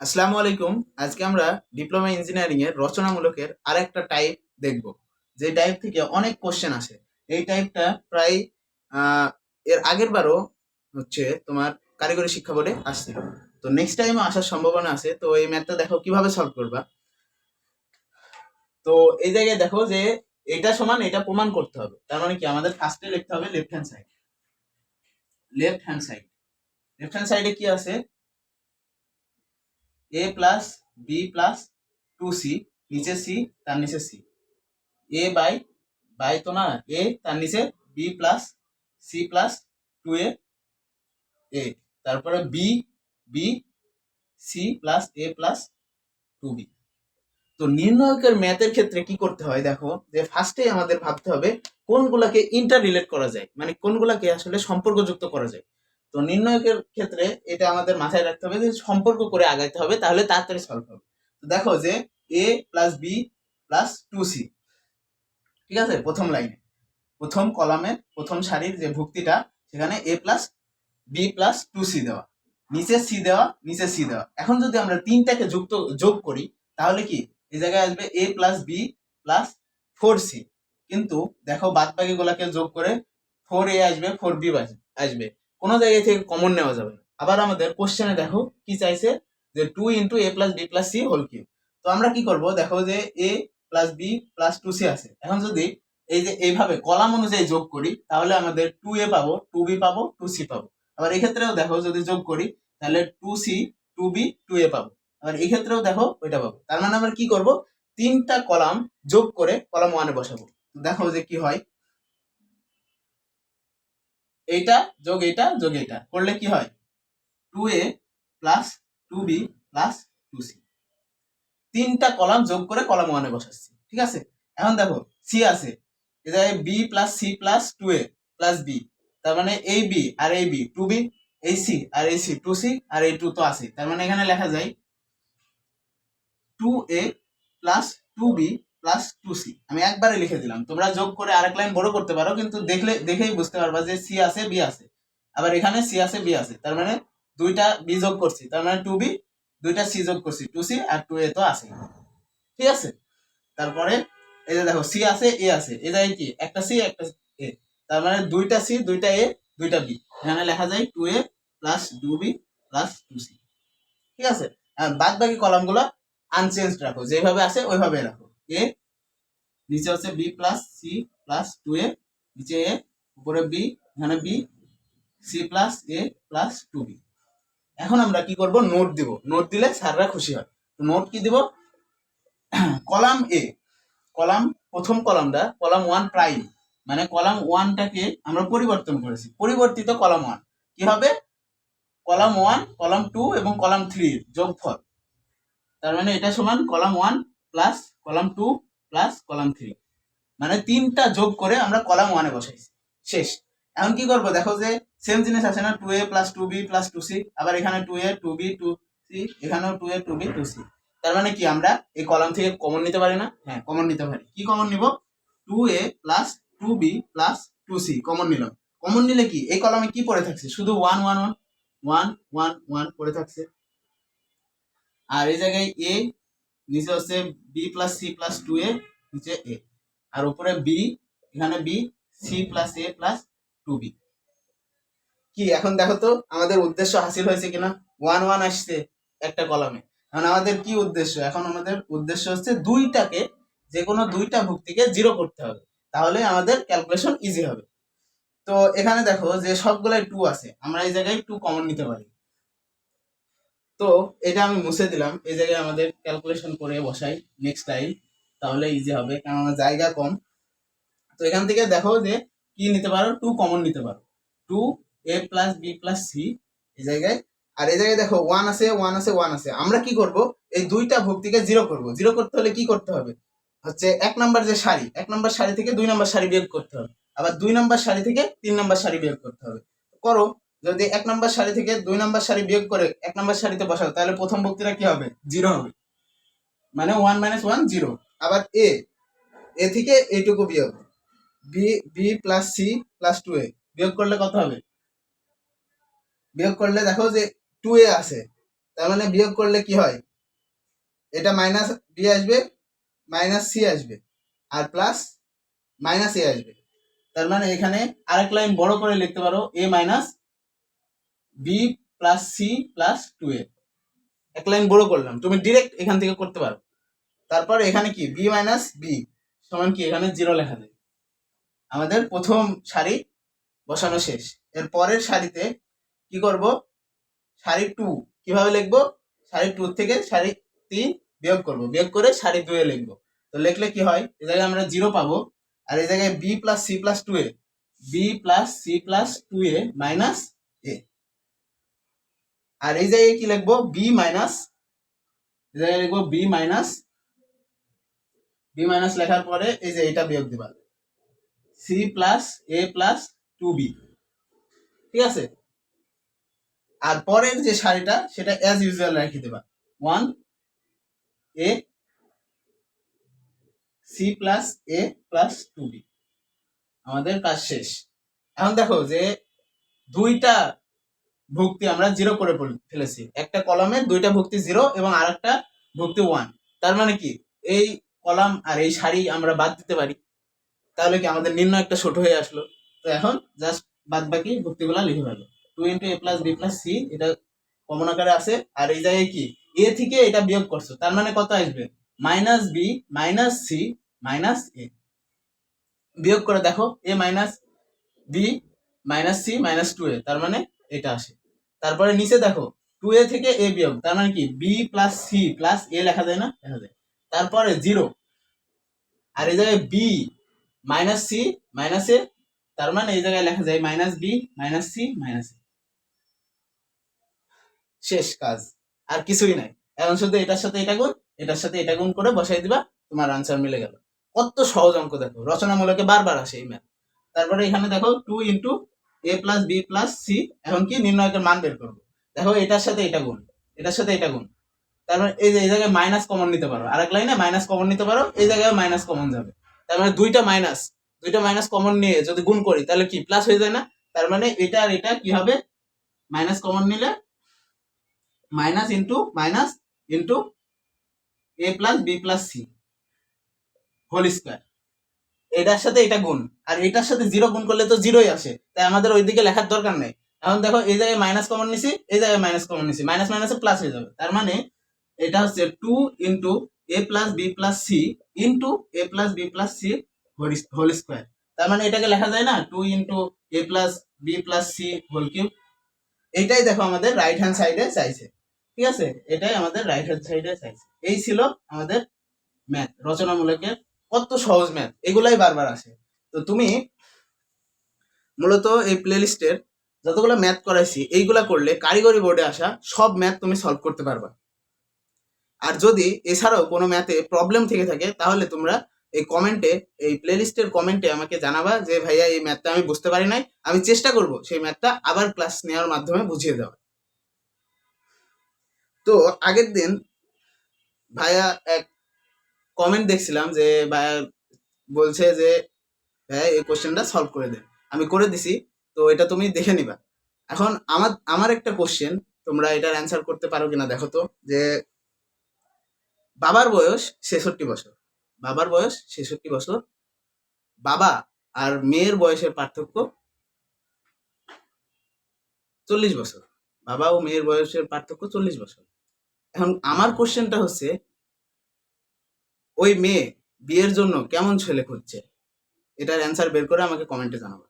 আসসালামু আলাইকুম। আজকে আমরা ডিপ্লোমা ইঞ্জিনিয়ারিং এর রচনামূলকের আরেকটা টাইপ দেখব, যে টাইপ থেকে অনেক কোশ্চেন আসে। এই টাইপটা প্রায় এর আগের বারও হচ্ছে তোমার কারিগরি শিক্ষা বোর্ডে আসছিল তো নেক্সট টাইমও আসার সম্ভাবনা আছে, তো এই ম্যাথটা দেখো কীভাবে সলভ করবা। তো এই জায়গায় দেখো যে এটা সমান, এটা প্রমাণ করতে হবে। তার মানে কি? আমাদের ফার্স্টে লিখতে হবে left hand side left hand side left hand সাইডে কি আছে? A plus B plus two C নিচে সি তার নিচে সি এ বাই বাই তো না এ তার নিচে B plus C plus two A A তারপরে B B C plus A plus two B তো নির্ণয়কের ম্যাথের ক্ষেত্রে কি করতে হয় দেখো, যে ফার্স্টে আমাদের ভাবতে হবে কোনগুলাকে ইন্টার রিলেট করা যায় মানে কোনগুলাকে আসলে সম্পর্কযুক্ত করা যায়। তো নির্ণয়কের ক্ষেত্রে এটা আমাদের মাথায় রাখতে হবে যে সম্পর্ক করে আগাইতে হবে, তাহলে তাড়াতাড়ি সলভ হবে। তো দেখো যে A plus B plus two C ঠিক আছে? প্রথম লাইনে প্রথম কলামের প্রথম সারির যে ভুক্তিটা, সেখানে A plus B plus two C দেওয়া। নিচে সি দেওয়া, নিচে সি দেওয়া। এখন যদি আমরা তিনটাকে যুক্ত, যোগ করি, তাহলে কি? এই জায়গায় আসবে A plus B plus four C কিন্তু দেখো বাদ বাকি গুলাকে যোগ করে ফোর এ আসবে ফোর বি আসবে। কোনো জায়গায় থেকে কমন নেওয়া যাবে আবার আমাদের কোশ্চেনে দেখো, কি চাইছে? যে two into A plus B plus C whole cube তো আমরা কি করব? দেখো যে A plus B plus two C আছে। এখন যদি এই যে এইভাবে কলাম অনুযায়ী যোগ করি, তাহলে আমাদের টু এ পাবো টু বি পাবো টু সি পাবো। আবার এই ক্ষেত্রেও দেখো, যদি যোগ করি, তাহলে two C two B two A পাবো। আবার এই ক্ষেত্রেও দেখো, ওইটা পাবো। তার মানে আমরা কি করব? তিনটা কলাম যোগ করে কলাম ওয়ানে বসাবো। দেখো যে কি হয়। এইটা যোগ এইটা যোগ এইটা। করলে কি হয়? Two A plus two B plus two C তিনটা কলাম যোগ করে কলাম ওয়ানে বসাচ্ছি, ঠিক আছে? এখন দেখো সি আছে। এটা B plus C plus two A plus B তার মানে এই বি আর এই বি টু বি এই সি আর এই সি টু সি আর এই টু তো আছে তার মানে এখানে লেখা যায় two A plus two B plus two C আমি একবারে লিখে দিলাম। তোমরা যোগ করে আরেক লাইন বড় করতে পারো, কিন্তু দেখলে, দেখেই বুঝতে পারবা যে সি আছে বি আছে। আবার এখানে সি আছে বি আছে। তার মানে দুইটা বি যোগ করছি। তার মানে টু বি দুইটা সি যোগ করছি। টু সি আর টু এ তো আছে ঠিক আছে? তারপরে এই যে দেখো সি আছে এ আছে। এ যায় কি? একটা সি একটা এ তার মানে দুইটা সি দুইটা এ দুইটা বি এখানে লেখা যায় two A plus two B plus two C ঠিক আছে? বাদ বাকি কলামগুলো আনচেঞ্জ রাখো। যেভাবে আছে ওইভাবে রাখো। এ, নিচে হচ্ছে B plus C plus two A, নিচে এ, উপরে বি, এখানে B, C plus A plus two B. এখন আমরা কি করব? নোট দিব। নোট দিলে স্যাররা খুশি হয়। তো নোট কি দিব? কলাম এ, কলাম, প্রথম কলামটা, কলাম ওয়ান প্রাইম মানে কলাম ওয়ানটাকে আমরা পরিবর্তন করেছি। পরিবর্তিত কলাম ওয়ান। কি হবে? কলাম ওয়ান, কলাম টু এবং কলাম থ্রির যোগফল। তার মানে এটা সমান column one plus column two plus column three মানে তিনটা যোগ করে আমরা কলাম ওয়ানে বসাইছি। শেষ। এখন কি করব? দেখো যে সেম জিনিস আছে না two A plus two B plus two C আবার এখানে two A two B two C এখানেও two A two B two C তার মানে কি আমরা এই কলাম থেকে কমন নিতে পারি না? হ্যাঁ কমন নিতে পারি। কি কমন নিব? Two A plus two B plus two C common নিলাম। কমন নিলে কি? এই কলামে কি পড়ে থাকছে? শুধু one one one one one one পড়ে থাকছে। আর এই জায়গায় এ নিচে হচ্ছে B plus C plus two A নিচে এ আর উপরে বি এখানে B C plus A plus two B কি, এখন দেখো তো আমাদের উদ্দেশ্য হাসিল হয়েছে কিনা? ওয়ান ওয়ান আসছে একটা কলামে এখন আমাদের কি উদ্দেশ্য? এখন আমাদের উদ্দেশ্য হচ্ছে দুইটাকে যে কোনো দুইটা ভুক্তিকে জিরো করতে হবে। তাহলে আমাদের ক্যালকুলেশন ইজি হবে। তো এখানে দেখো যে সবগুলাই টু আছে। আমরা এই জায়গায় টু কমন নিতে পারি। তো এটা আমি মুছে দিলাম। এই জায়গায় আমাদের ক্যালকুলেশন করে বসাই নেক্সট টাইম তাহলে ইজি হবে, কারণ আমার জায়গা কম। তো এখান থেকে দেখো যে কি নিতে পারো? টু কমন নিতে পারো। Two A plus B plus C এই জায়গায়। আর এই জায়গায় দেখো ওয়ান আছে ওয়ান আছে ওয়ান আছে। আমরা কি করব? এই দুইটা ভুক্তিকে জিরো করব। জিরো করতে হলে কি করতে হবে? হচ্ছে এক নাম্বার যে সারি, এক নাম্বার সারি থেকে দুই নাম্বার সারি বিয়োগ করতে হবে। আবার দুই নাম্বার সারি থেকে তিন নাম্বার সারি বিয়োগ করতে হবে। করো যদি এক নম্বর সারি থেকে দুই নম্বর সারি বিয়োগ করে এক নাম্বার সারিতে বসাও, তাহলে প্রথম ভক্তিটা কি হবে? জিরো হবে। মানে ওয়ান মাইনাস ওয়ান জিরো আবার এ এ থেকে এইটুকু বিয়োগ। B B plus C plus two A বিয়োগ করলে কত হবে? বিয়োগ করলে দেখো যে টু এ আছে। তার মানে বিয়োগ করলে কি হয়? এটা মাইনাস বি আসবে মাইনাস সি আসবে। আর প্লাস মাইনাস এ আসবে। তার মানে এখানে আরেক লাইন বড় করে লিখতে পারো A minus B plus C plus two A এক লাইন বড় করলাম, তুমি ডিরেক্ট এখান থেকে করতে পারো। তারপর এখানে কি? বি মাইনাস বি সমান কি? এখানে জিরো লেখা যায়। আমাদের প্রথম সারি বসানো শেষ। এর পরের সারিতে কি করব? সারি টু কীভাবে লিখব? সারি টু থেকে সারি তিন বিয়োগ করব। বিয়োগ করে সারি দুয়ে লিখব। তো লিখলে কি হয়? এই জায়গায় আমরা জিরো পাবো, আর এই জায়গায় B plus C plus two A B plus C plus two A minus A আর এই জায়গায় কি লিখব? বি মাইনাস জায়গায় লিখব বি মাইনাস বি মাইনাস লেখার পরে এই যে এটা বিয়োগ দিবা। C plus A plus two B ঠিক আছে? আর পরের যে সারিটা, সেটা অ্যাজ ইউজুয়াল রেখে দেবা। One A C plus A plus two B আমাদের কাজ শেষ। এখন দেখো যে দুইটা ভুক্তি আমরা জিরো করে ফেলেছি। একটা কলামে দুইটা ভুক্তি জিরো এবং আরেকটা ভুক্তি ওয়ান তার মানে কি? এই কলাম আর এই সারি আমরা বাদ দিতে পারি। তাহলে কি আমাদের নির্ণয় একটা ছোট হয়ে আসলো? তো এখন জাস্ট বাদ বাকি ভুক্তিগুলা লিখে ফেলো two into A plus B plus C এটা কমন আকারে আছে। আর এই জায়গায় কি? এ থেকে এটা বিয়োগ করছ। তার মানে কত আসবে? Minus B minus C minus A বিয়োগ করে দেখো A minus B minus C minus two A তার মানে এটা আসে। তারপরে নিচে দেখো টু এ থেকে এ বিয়োগ, তার মানে কি? B plus C plus A লেখা যায় না? লেখা যায়। তারপরে জিরো আর এই জায়গায় B minus C minus A তার মানে এই জায়গায় লেখা যায় minus B minus C minus A শেষ কাজ, আর কিছুই নাই। এখন শুধু এটার সাথে এটা গুণ, এটার সাথে এটা গুণ করে বসাই দিবা, তোমার আনসার মিলে গেল। কত সহজ অঙ্ক দেখো, রচনামূলকে বারবার আসে এই ম্যাথ তারপরে এখানে দেখো two into A plus B plus C এখন কি নির্ণয়কের মান বের করব? দেখো, এটার সাথে এটা গুণ, এটার সাথে এটা গুণ। তারপরে এই যে, এই জায়গায় মাইনাস কমন নিতে পারো। আরেক লাইনে মাইনাস কমন নিতে পারো, এই জায়গায় মাইনাস কমন যাবে। তার মানে দুইটা মাইনাস দুইটা মাইনাস কমন নিয়ে যদি গুণ করি, তাহলে কি প্লাস হয়ে যায় না? তার মানে এটা আর এটা কি হবে? মাইনাস কমন নিলে minus into minus into A plus B plus C whole square এটার সাথে এটা গুণ। আর এটার সাথে জিরো গুণ করলে তো জিরোই আসে। তাই আমাদের ওইদিকে লেখার দরকার নেই। এখন দেখো, এই জায়গায় মাইনাস কমন নিছি, এই জায়গায় মাইনাস কমন নিছি। মাইনাস মাইনাসে প্লাস হয়ে যাবে। তার মানে এটা হচ্ছে two into A plus B plus C into A plus B plus C whole square তার মানে এটাকে লেখা যায় না two into A plus B plus C whole cube এইটাই দেখো আমাদের রাইট হ্যান্ড সাইডে চাইছে। ঠিক আছে? এটাই আমাদের রাইট হ্যান্ড সাইডে চাইছে। এই ছিল আমাদের ম্যাথ রচনামূলকের কত সহজ ম্যাথ এগুলাই বারবার আসে। তো তুমি মূলত এই প্লেলিস্টের যতগুলো ম্যাথ করাইছি, এইগুলা করলে কারিগরি বোর্ডে আসা সব ম্যাথ তুমি সলভ করতে পারবা। আর যদি এছাড়াও কোনো ম্যাথে প্রবলেম থেকে থাকে, তাহলে তোমরা এই কমেন্টে এই প্লেলিস্টের কমেন্টে আমাকে জানাবা যে, ভাইয়া, এই ম্যাথটা আমি বুঝতে পারি নাই। আমি চেষ্টা করব সেই ম্যাথটা আবার ক্লাস নেওয়ার মাধ্যমে বুঝিয়ে দেওয়া তো আগের দিন ভাইয়া এক কমেন্ট দেখছিলাম যে বলছে যে ভাইয়া এই কোশ্চেনটা সলভ করে দেন আমি করে দিছি, তো এটা তুমি দেখে নিবা। এখন আমার আমার একটা কোশ্চেন তোমরা এটার অ্যান্সার করতে পারো কিনা দেখো তো, যে বাবার বয়স ছেষট্টি বছর। বাবার বয়স ছেষট্টি বছর। বাবা আর মেয়ের বয়সের পার্থক্য চল্লিশ বছর। বাবা ও মেয়ের বয়সের পার্থক্য চল্লিশ বছর। এখন আমার কোশ্চেনটা হচ্ছে ওই মেয়ে বিয়ের জন্য কেমন ছেলে খুঁজছে? এটার অ্যান্সার বের করে আমাকে কমেন্টে জানাব।